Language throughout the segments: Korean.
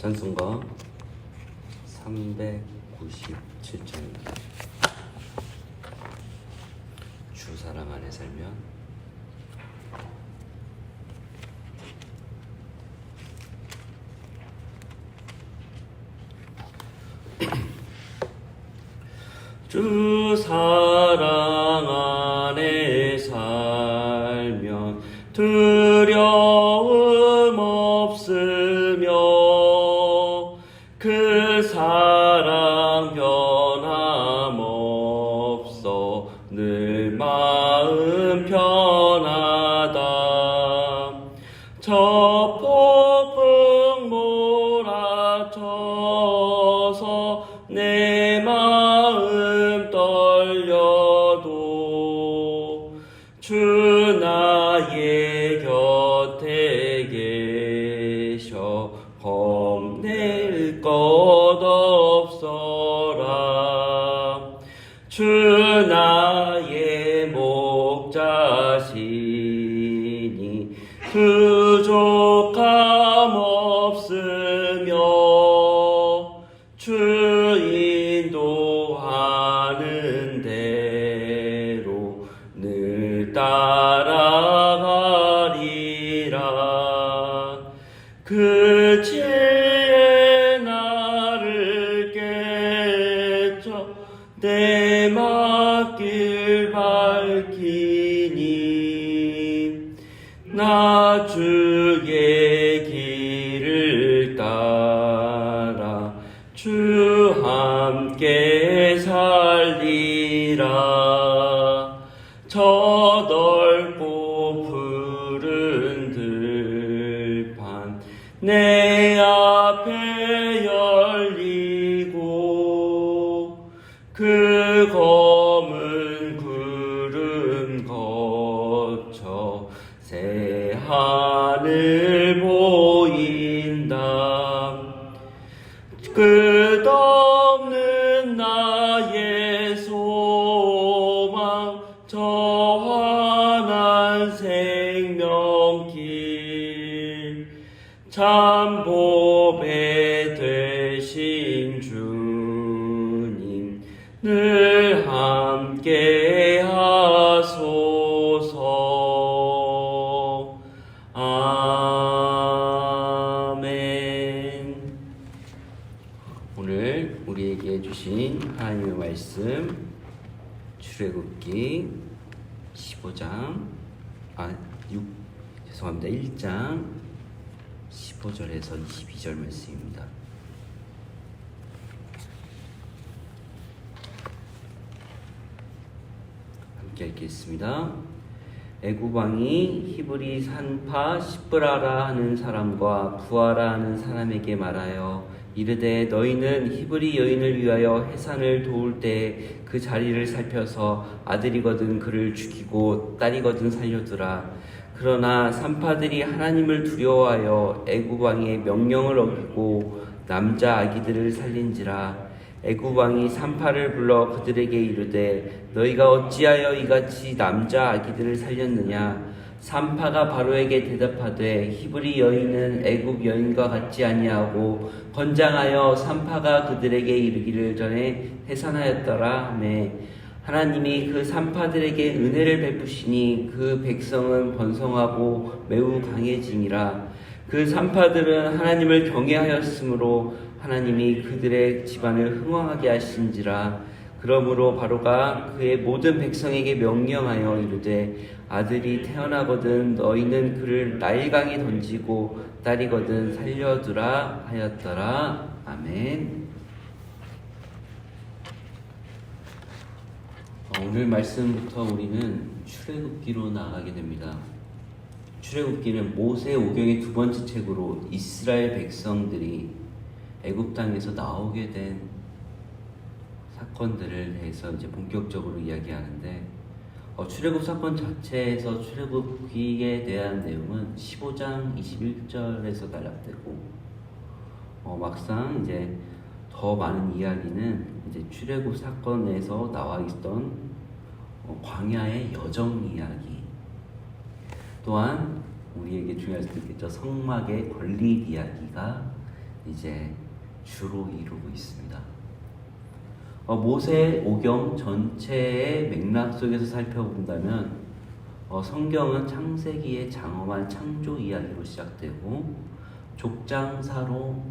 찬송가 397장입니다. 주 사랑 안에 살면 주 사랑 안에 살면 두려움 없으 함 생명길 참 보배 되신 주님 늘 함께 15절에서 22절 말씀입니다. 함께 읽겠습니다. 애굽 왕이 히브리 산파 시브라라 하는 사람과 부하라 하는 사람에게 말하여 이르되 너희는 히브리 여인을 위하여 해산을 도울 때 그 자리를 살펴서 아들이거든 그를 죽이고 딸이거든 살려두라 그러나 산파들이 하나님을 두려워하여 애굽 왕의 명령을 어기고 남자 아기들을 살린지라. 애굽 왕이 산파를 불러 그들에게 이르되 너희가 어찌하여 이같이 남자 아기들을 살렸느냐? 산파가 바로에게 대답하되 히브리 여인은 애굽 여인과 같지 아니하고 건장하여 산파가 그들에게 이르기를 전에 해산하였더라 하매 하나님이 그 산파들에게 은혜를 베푸시니 그 백성은 번성하고 매우 강해지니라. 그 산파들은 하나님을 경외하였으므로 하나님이 그들의 집안을 흥왕하게 하신지라. 그러므로 바로가 그의 모든 백성에게 명령하여 이르되 아들이 태어나거든 너희는 그를 나일강에 던지고 딸이거든 살려두라 하였더라. 아멘. 어, 오늘 말씀부터 우리는 출애굽기로 나아가게 됩니다. 출애굽기는 모세 오경의 두 번째 책으로 이스라엘 백성들이 애굽 땅에서 나오게 된 사건들을 대해서 이제 본격적으로 이야기하는데 어, 출애굽 사건 자체에서 출애굽기에 대한 내용은 15장 21절에서 단락되고 어, 막상 이제 더 많은 이야기는 이제 출애굽 사건에서 나와 있던 어, 광야의 여정 이야기 또한 우리에게 중요할 수도 있겠죠 성막의 건립 이야기가 이제 주로 이루고 있습니다. 어, 모세 오경 전체의 맥락 속에서 살펴본다면 어, 성경은 창세기의 장엄한 창조 이야기로 시작되고 족장사로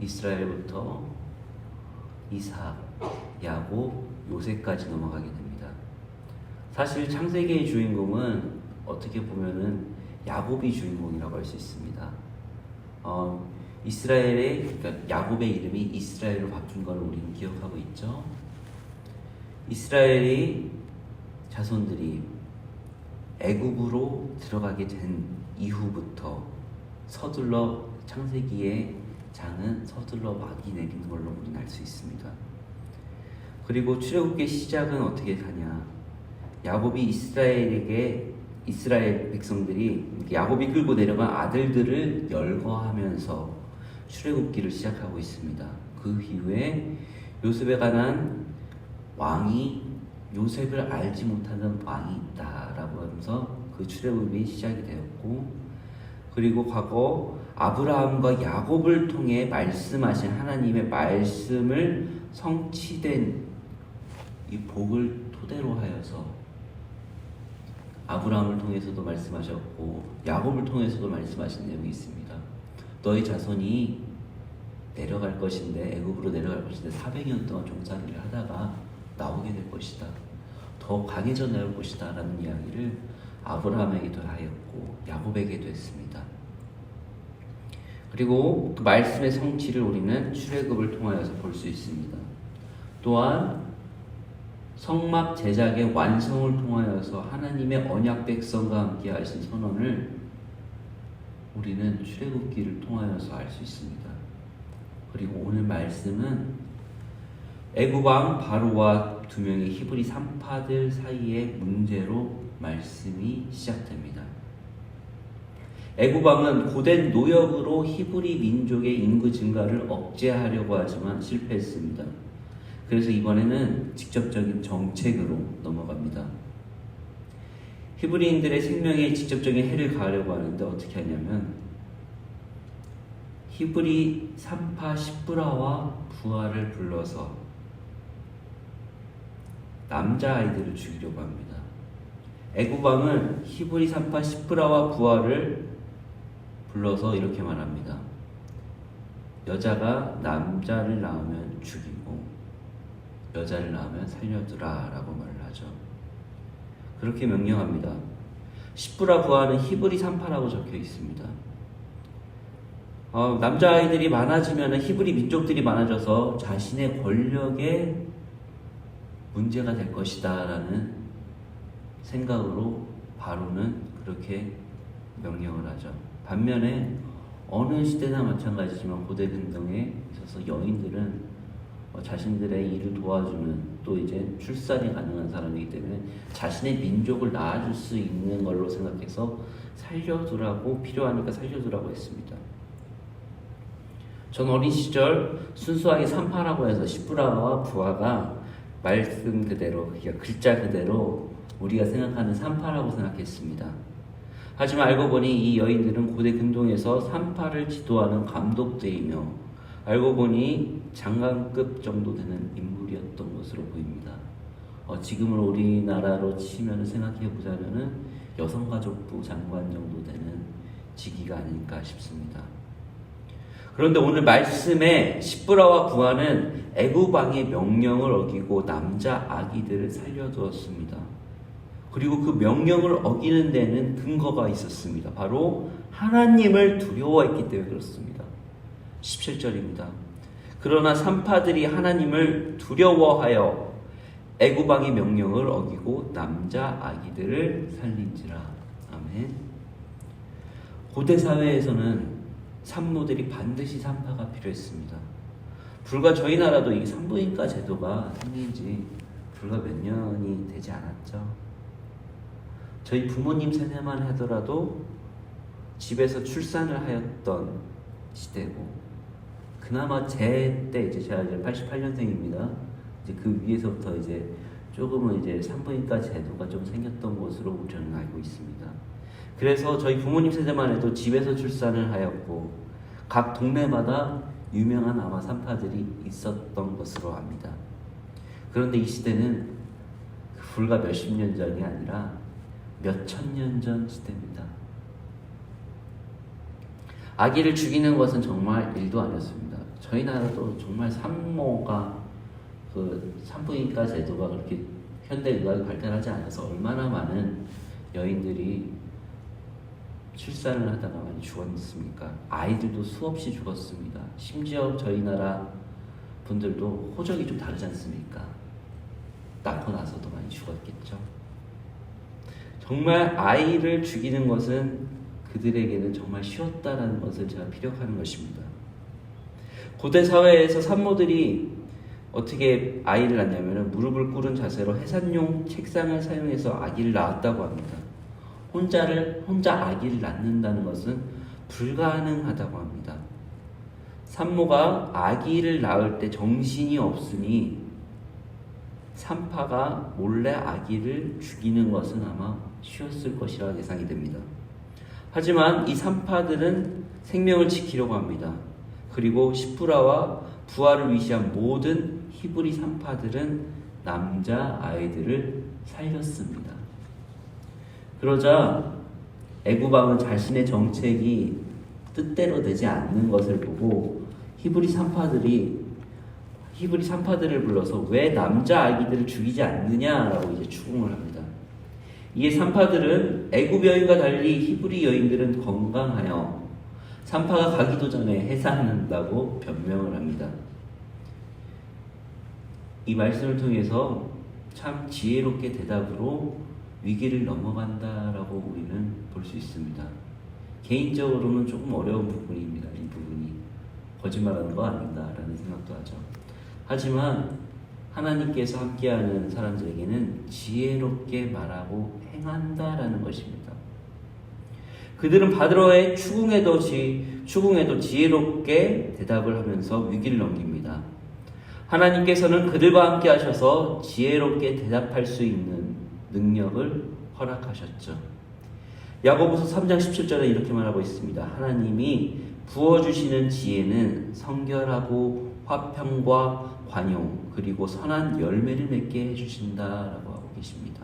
이스라엘부터 이삭, 야곱, 요셉까지 넘어가게 됩니다. 사실 창세기의 주인공은 어떻게 보면은 야곱이 주인공이라고 할 수 있습니다. 어, 이스라엘의 그러니까 야곱의 이름이 이스라엘로 바뀐 걸 우리는 기억하고 있죠. 이스라엘이 자손들이 애굽으로 들어가게 된 이후부터 서둘러 창세기의 장은 서둘러 막이 내리는 걸로 우리는 알 수 있습니다. 그리고 출애굽의 시작은 어떻게 가냐? 야곱이 이스라엘에게 이스라엘 백성들이 야곱이 끌고 내려간 아들들을 열거하면서 출애굽기를 시작하고 있습니다. 그 이후에 요셉에 관한 왕이 요셉을 알지 못하는 왕이 있다라고 하면서 그 출애굽이 시작이 되었고 그리고 과거 아브라함과 야곱을 통해 말씀하신 하나님의 말씀을 성취된 이 복을 토대로 하여서 아브라함을 통해서도 말씀하셨고 야곱을 통해서도 말씀하신 내용이 있습니다. 너희 자손이 내려갈 것인데 애굽으로 내려갈 것인데 400년 동안 종살이를 하다가 나오게 될 것이다. 더 강해져 나올 것이다 라는 이야기를 아브라함에게도 하였고 야곱에게도 했습니다. 그리고 그 말씀의 성취를 우리는 출애굽을 통하여서 볼 수 있습니다. 또한 성막 제작의 완성을 통하여서 하나님의 언약 백성과 함께 하신 선언을 우리는 출애굽기를 통하여서 알 수 있습니다. 그리고 오늘 말씀은 애굽 왕 바로와 두 명의 히브리 산파들 사이의 문제로 말씀이 시작됩니다. 애굽 왕은 고된 노역으로 히브리 민족의 인구 증가를 억제하려고 하지만 실패했습니다. 그래서 이번에는 직접적인 정책으로 넘어갑니다. 히브리인들의 생명에 직접적인 해를 가하려고 하는데 어떻게 하냐면 히브리 산파 시브라와 부하를 불러서 남자 아이들을 죽이려고 합니다. 애굽 왕은 히브리 산파 시브라와 부하를 불러서 이렇게 말합니다. 여자가 남자를 낳으면 죽이고 여자를 낳으면 살려두라 라고 말을 하죠. 그렇게 명령합니다. 시브라 부하는 히브리 산파라고 적혀 있습니다. 어, 남자 아이들이 많아지면 히브리 민족들이 많아져서 자신의 권력에 문제가 될 것이다 라는 생각으로 바로는 그렇게 명령을 하죠. 반면에 어느 시대나 마찬가지지만 고대 근동에 있어서 여인들은 어, 자신들의 일을 도와주는 또 이제 출산이 가능한 사람이기 때문에 자신의 민족을 낳아줄 수 있는 걸로 생각해서 살려두라고 필요하니까 살려두라고 했습니다. 전 어린 시절 순수하게 산파라고 해서 시브라와 부하가 말씀 그대로 그러니까 글자 그대로 우리가 생각하는 산파라고 생각했습니다. 하지만 알고 보니 이 여인들은 고대 근동에서 산파를 지도하는 감독들이며 알고 보니 장관급 정도 되는 인물이었던 것으로 보입니다. 어, 지금은 우리나라로 치면 생각해 보자면은 여성가족부 장관 정도 되는 직위가 아닐까 싶습니다. 그런데 오늘 말씀에 시브라와 부하는 애굽 왕의 명령을 어기고 남자 아기들을 살려두었습니다. 그리고 그 명령을 어기는 데는 근거가 있었습니다. 바로 하나님을 두려워했기 때문에 그렇습니다. 17절입니다. 그러나 산파들이 하나님을 두려워하여 애굽 왕의 명령을 어기고 남자 아기들을 살린지라. 아멘. 고대 사회에서는 산모들이 반드시 산파가 필요했습니다. 불과 저희 나라도 이 산부인과 제도가 생긴 지 불과 몇 년이 되지 않았죠. 저희 부모님 세대만 하더라도 집에서 출산을 하였던 시대고, 그나마 제 때 이제 제가 이제 88년생입니다. 이제 그 위에서부터 이제 조금은 이제 산부인과 제도가 좀 생겼던 것으로 저는 알고 있습니다. 그래서 저희 부모님 세대만 해도 집에서 출산을 하였고 각 동네마다 유명한 아마 산파들이 있었던 것으로 압니다. 그런데 이 시대는 불과 몇십 년 전이 아니라 몇 천 년 전 시대입니다. 아기를 죽이는 것은 정말 일도 아니었습니다. 저희 나라도 정말 산모가 그 산부인과 제도가 그렇게 현대 의학이 발달하지 않아서 얼마나 많은 여인들이 출산을 하다가 많이 죽었습니까? 아이들도 수없이 죽었습니다. 심지어 저희 나라 분들도 호적이 좀 다르지 않습니까? 낳고 나서도 많이 죽었겠죠. 정말 아이를 죽이는 것은 그들에게는 정말 쉬웠다라는 것을 제가 피력하는 것입니다. 고대 사회에서 산모들이 어떻게 아이를 낳냐면 무릎을 꿇은 자세로 해산용 책상을 사용해서 아기를 낳았다고 합니다. 혼자를 혼자 아기를 낳는다는 것은 불가능하다고 합니다. 산모가 아기를 낳을 때 정신이 없으니 산파가 몰래 아기를 죽이는 것은 아마 쉬웠을 것이라 예상이 됩니다. 하지만 이 산파들은 생명을 지키려고 합니다. 그리고 시프라와 부하를 위시한 모든 히브리 산파들은 남자 아이들을 살렸습니다. 그러자 애굽왕은 자신의 정책이 뜻대로 되지 않는 것을 보고 히브리 산파들이 히브리 산파들을 불러서 왜 남자 아기들을 죽이지 않느냐라고 이제 추궁을 합니다. 이에 산파들은 애굽 여인과 달리 히브리 여인들은 건강하여 산파가 가기도 전에 해산한다고 변명을 합니다. 이 말씀을 통해서 참 지혜롭게 대답으로 위기를 넘어간다라고 우리는 볼 수 있습니다. 개인적으로는 조금 어려운 부분입니다. 이 부분이 거짓말하는 거 아닌가라는 생각도 하죠. 하지만 하나님께서 함께하는 사람들에게는 지혜롭게 말하고 행한다라는 것입니다. 그들은 바드로의 추궁에도 지, 추궁에도 지혜롭게 대답을 하면서 위기를 넘깁니다. 하나님께서는 그들과 함께 하셔서 지혜롭게 대답할 수 있는 능력을 허락하셨죠. 야고보서 3장 17절에 이렇게 말하고 있습니다. 하나님이 부어주시는 지혜는 성결하고 화평과 관용 그리고 선한 열매를 맺게 해주신다라고 하고 계십니다.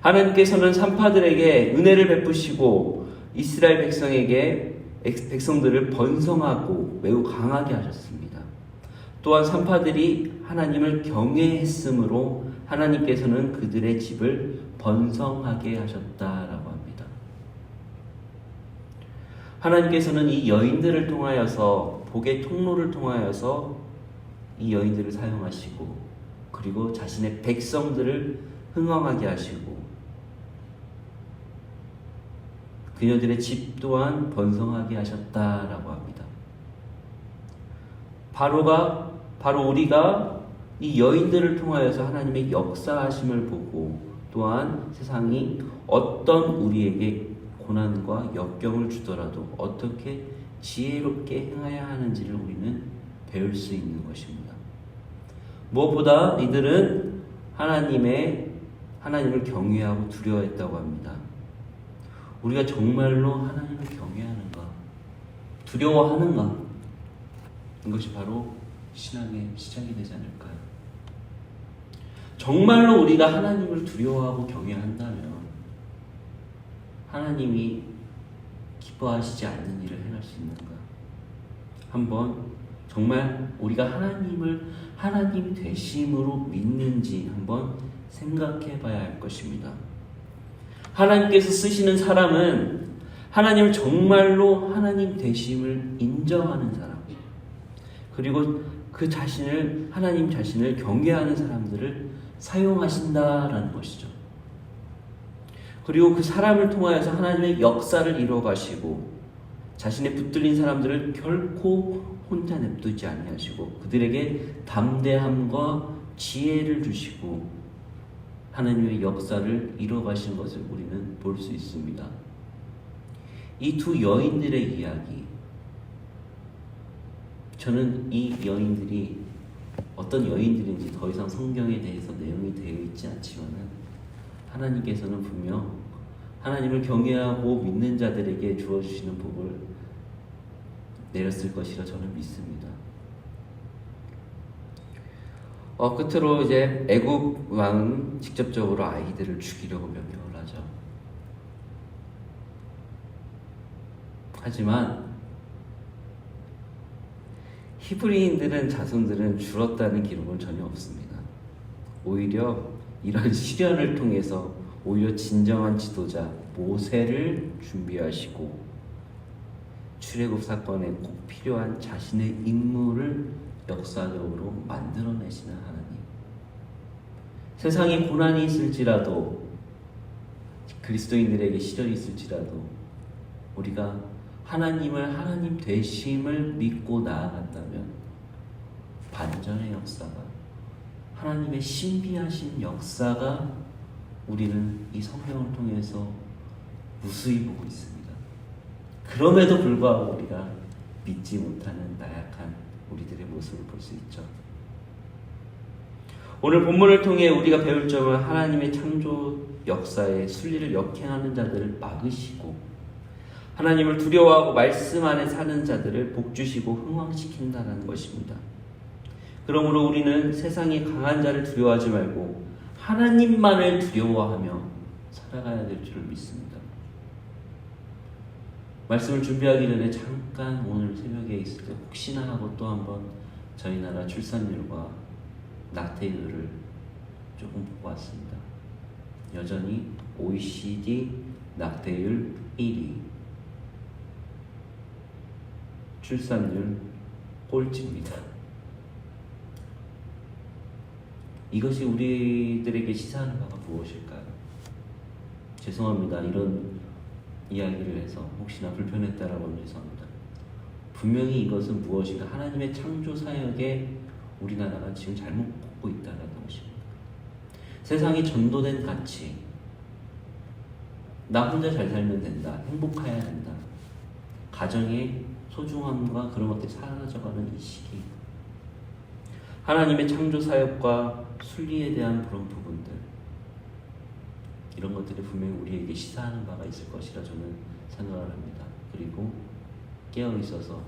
하나님께서는 산파들에게 은혜를 베푸시고 이스라엘 백성에게 백성들을 번성하고 매우 강하게 하셨습니다. 또한 산파들이 하나님을 경외했으므로 하나님께서는 그들의 집을 번성하게 하셨다라고 합니다. 하나님께서는 이 여인들을 통하여서 복의 통로를 통하여서 이 여인들을 사용하시고 그리고 자신의 백성들을 흥왕하게 하시고 그녀들의 집 또한 번성하게 하셨다라고 합니다. 바로가 바로 우리가 이 여인들을 통하여서 하나님의 역사하심을 보고 또한 세상이 어떤 우리에게 고난과 역경을 주더라도 어떻게 지혜롭게 행해야 하는지를 우리는 배울 수 있는 것입니다. 무엇보다 이들은 하나님의 하나님을 경외하고 두려워했다고 합니다. 우리가 정말로 하나님을 경외하는가, 두려워하는가, 이것이 바로 신앙의 시작이 되지 않을까요? 정말로 우리가 하나님을 두려워하고 경외한다면 하나님이 기뻐하시지 않는 일을 행할 수 있는가? 한번 정말 우리가 하나님을 하나님 되심으로 믿는지 한번 생각해 봐야 할 것입니다. 하나님께서 쓰시는 사람은 하나님을 정말로 하나님 되심을 인정하는 사람, 그리고 그 자신을, 하나님 자신을 경외하는 사람들을 사용하신다라는 것이죠. 그리고 그 사람을 통하여서 하나님의 역사를 이루어 가시고 자신의 붙들린 사람들을 결코 혼자 냅두지 아니하시고 그들에게 담대함과 지혜를 주시고 하나님의 역사를 가시는 것을 우리는 볼 수 있습니다. 이 두 여인들의 이야기 저는 이 여인들이 어떤 여인들인지 더 이상 성경에 대해서 내용이 되어 있지 않지만은 하나님께서는 분명 하나님을 경외하고 믿는 자들에게 주어 주시는 복을 내렸을 것이라 저는 믿습니다. 어, 끝으로 이제 애굽 왕은 직접적으로 아이들을 죽이려고 명령을 하죠. 하지만 히브리인들은 자손들은 줄었다는 기록은 전혀 없습니다. 오히려 이런 시련을 통해서 오히려 진정한 지도자 모세를 준비하시고 출애굽 사건에 꼭 필요한 자신의 인물을 역사적으로 만들어내시는 하나님. 세상에 고난이 있을지라도 그리스도인들에게 시련이 있을지라도 우리가 하나님을 하나님 되심을 믿고 나아간다면 반전의 역사가 하나님의 신비하신 역사가 우리는 이 성경을 통해서 무수히 보고 있습니다. 그럼에도 불구하고 우리가 믿지 못하는 나약한 우리들의 모습을 볼 수 있죠. 오늘 본문을 통해 우리가 배울 점은 하나님의 창조 역사의 순리를 역행하는 자들을 막으시고 하나님을 두려워하고 말씀 안에 사는 자들을 복주시고 흥왕시킨다는 것입니다. 그러므로 우리는 세상의 강한 자를 두려워하지 말고 하나님만을 두려워하며 살아가야 될 줄을 믿습니다. 말씀을 준비하기 전에 잠깐 오늘 새벽에 있을 때 혹시나 하고 또 한번 저희 나라 출산율과 낙태율을 조금 보고 왔습니다. 여전히 OECD 낙태율 1위, 출산율 꼴찌입니다. 이것이 우리들에게 시사하는 바가 무엇일까요? 죄송합니다. 이런 이야기를 해서 혹시나 불편했다라고 죄송합니다. 분명히 이것은 무엇인가 하나님의 창조 사역에 우리나라가 지금 잘못 걷고 있다는 것입니다. 세상이 전도된 가치, 나 혼자 잘 살면 된다, 행복해야 된다, 가정의 소중함과 그런 것들이 사라져가는 이 시기, 하나님의 창조 사역과 순리에 대한 그런 부분들, 이런 것들이 분명히 우리에게 시사하는 바가 있을 것이라 저는 생각을 합니다. 그리고 깨어 있어서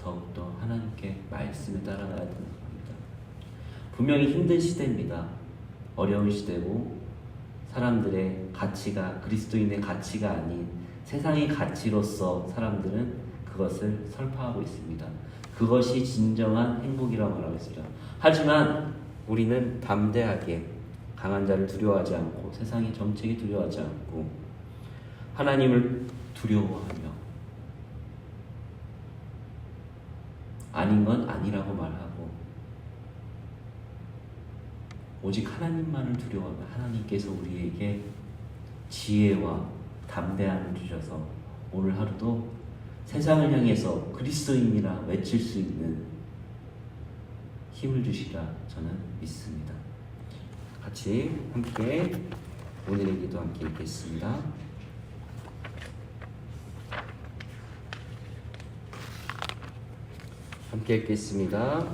더욱더 하나님께 말씀에 따라가야 되는 겁니다. 분명히 힘든 시대입니다. 어려운 시대고 사람들의 가치가 그리스도인의 가치가 아닌 세상의 가치로서 사람들은 그것을 설파하고 있습니다. 그것이 진정한 행복이라고 말하고 있습니다. 하지만 우리는 담대하게 강한 자를 두려워하지 않고 세상의 정책이 두려워하지 않고 하나님을 두려워하며 아닌 건 아니라고 말하고 오직 하나님만을 두려워하며 하나님께서 우리에게 지혜와 담대함을 주셔서 오늘 하루도 세상을 향해서 그리스도인이라 외칠 수 있는 힘을 주시라 저는 믿습니다. 같이 함께 오늘의 기도 함께 읽겠습니다. 함께 읽겠습니다.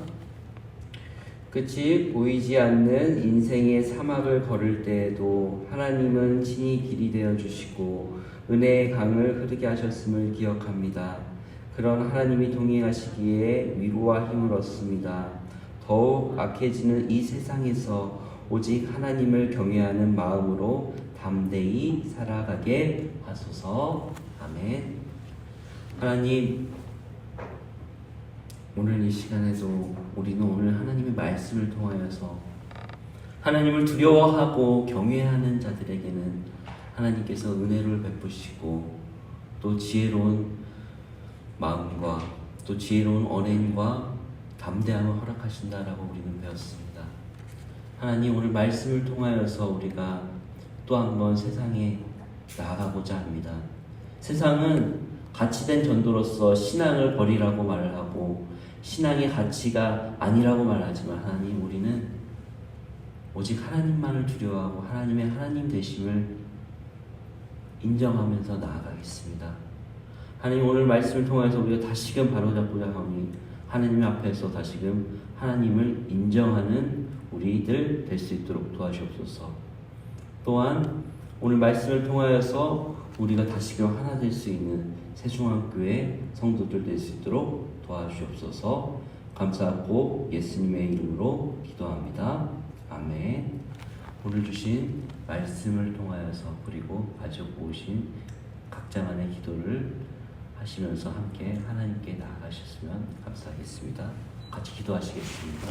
끝이 보이지 않는 인생의 사막을 걸을 때에도 하나님은 친히 길이 되어 주시고 은혜의 강을 흐르게 하셨음을 기억합니다. 그런 하나님이 동행하시기에 위로와 힘을 얻습니다. 더욱 악해지는 이 세상에서 오직 하나님을 경외하는 마음으로 담대히 살아가게 하소서. 아멘. 하나님, 오늘 이 시간에도 우리는 오늘 하나님의 말씀을 통하여서 하나님을 두려워하고 경외하는 자들에게는 하나님께서 은혜를 베푸시고 또 지혜로운 마음과 또 지혜로운 언행과 담대함을 허락하신다라고 우리는 배웠습니다. 하나님 오늘 말씀을 통하여서 우리가 또 한번 세상에 나아가고자 합니다. 세상은 가치된 전도로서 신앙을 버리라고 말을 하고 신앙의 가치가 아니라고 말하지만 하나님 우리는 오직 하나님만을 두려워하고 하나님의 하나님 되심을 인정하면서 나아가겠습니다. 하나님 오늘 말씀을 통해서 우리가 다시금 바로잡고자 하니 하나님 앞에서 다시금 하나님을 인정하는 우리들 될 수 있도록 도와주옵소서. 또한 오늘 말씀을 통하여서 우리가 다시금 하나 될 수 있는 세중학교의 성도들 될 수 있도록 도와주옵소서 감사하고 예수님의 이름으로 기도합니다. 아멘. 오늘 주신 말씀을 통하여서 그리고 가지고 오신 각자만의 기도를 하시면서 함께 하나님께 나아가셨으면 감사하겠습니다. 같이 기도하시겠습니다.